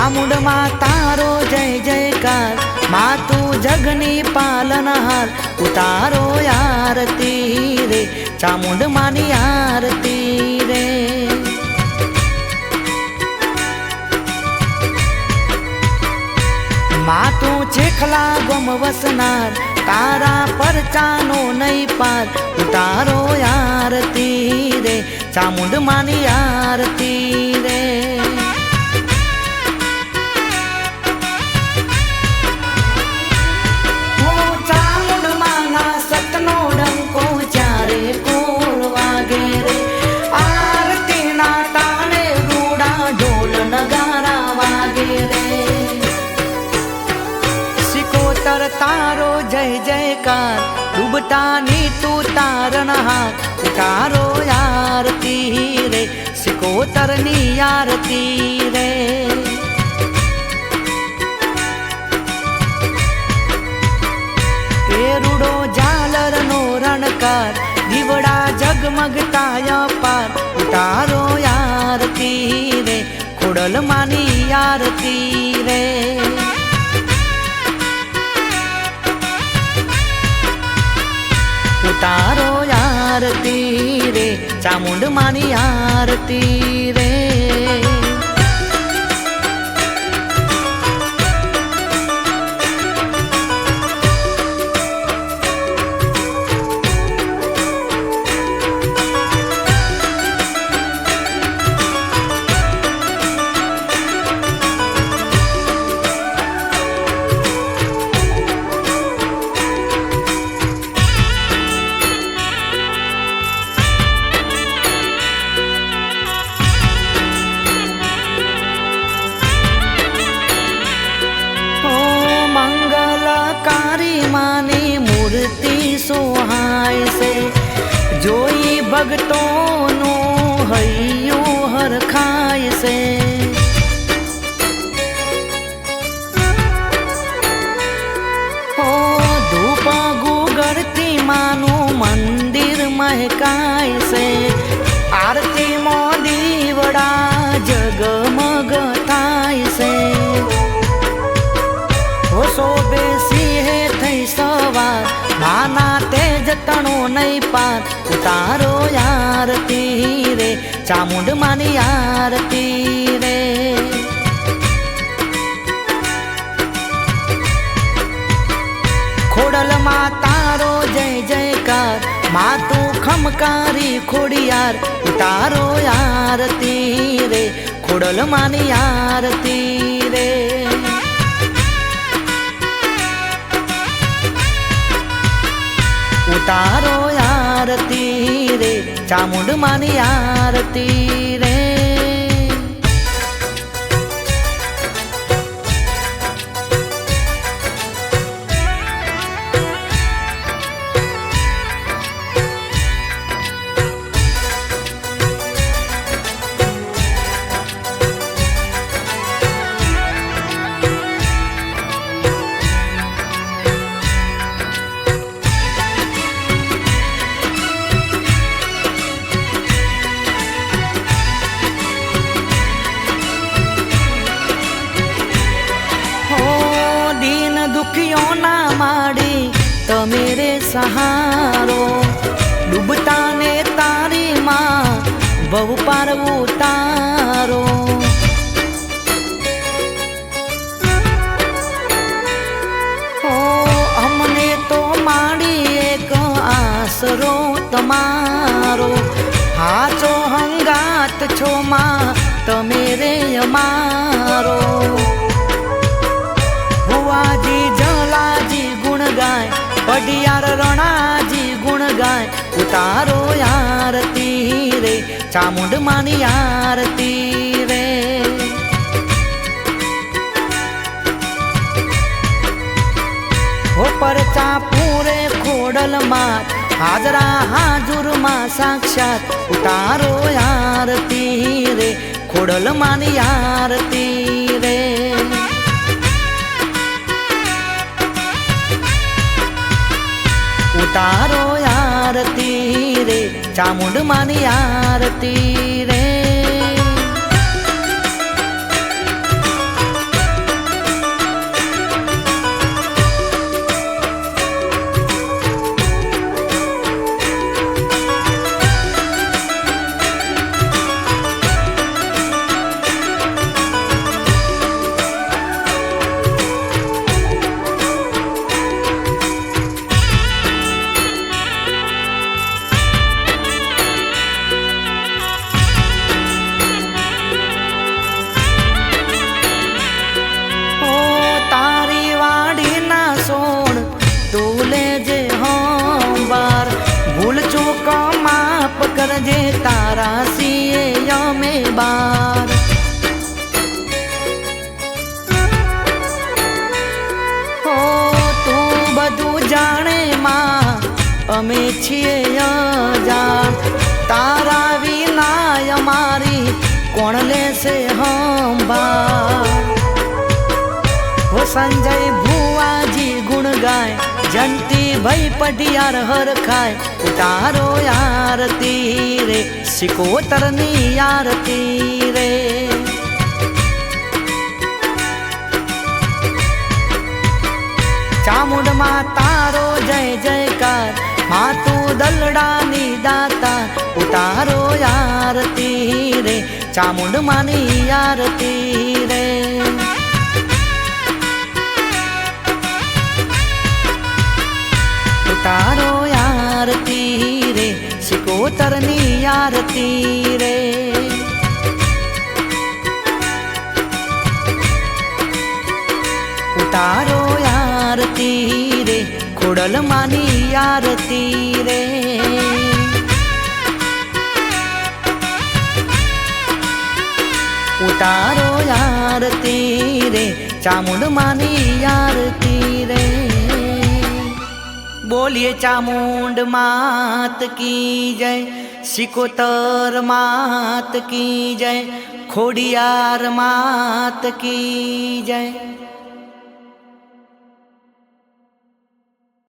ખોડલમાં તારો જય જયકાર મા તું જગની પાલનહાર ઉતારો આરતી રે, ચામુંડ માની આરતી રે. મા તું ચેખલા ગમ વસનાર, તારા પરચાનો નહીં પાર, ઉતારો આરતી રે, ચામુંડ માની આરતી રે. જયકાર ડૂબતાની તું તારણહાર કારો આરતી રે સિકોતરની આરતી રે કેરુડો ઝાલરનો રણકાર દીવડા જગમગતા પાર તારો આરતી રે ખોડલ માની આરતી ચામુંડ માની આરતી રે. સોહાય છે જોઈ ભગતોનું હૈયું હરખાય છે ઓ ધૂપ ગુગળતી માનું મંદિર મહેકાય તેજ તણો નહીં પાર. ઉતારો આરતી રે ચામુંડ માની આરતી રે ખોડલમાં તારો જય જયકારમાં તું ખમકારી ખોડિયાર. ઉતારો આરતી રે ખોડલ માની આરતી રે ઉતારો આરતી રે ચામુંડ માની આરતી રે સહારો ડૂબતા ને તારી માં બહુ પારવું તારો. ઓ અમને તો માડી એક આસરો તમારો. હાચો હંગાત છો માં, તમે રે અમારો. ગાય પડિયાર રણાજી ગુણ ગાય. ઉતારો આરતી રે, ચામુંડ માની આરતી રે. ઉપર ચાપુરે પૂરે ખોડલ માં હાજરા હાજુરમાં સાક્ષાત. ઉતારો આરતી રે, ખોડલ માની આરતી ઉતારો આરતી રે ચામુંડ માની આરતી રે અમે છીએ અજાણ. તારા વિના અમારી કોણ લેશે હંભા હો સંજય ભુવાજી ગુણ ગાય જંતી ભાઈ પઢિયાર હર ખાય. તારો આરતી રે સિકોતરની આરતી રે ચામુંડમાં તારો જય જયકાર માં તું દલડાની દાતા ઉતારો આરતી રે ચામુંડમાની આરતી રે ઉતારો આરતી રે શિકોતરની આરતી રે તારો ખોડલ માની આરતી રે ઉતારો આરતી રે ચામુંડ માની આરતી રે બોલીએ ચામુંડ માત કી જય સિકોતર માત કી જય ખોડિયાર માત કી જય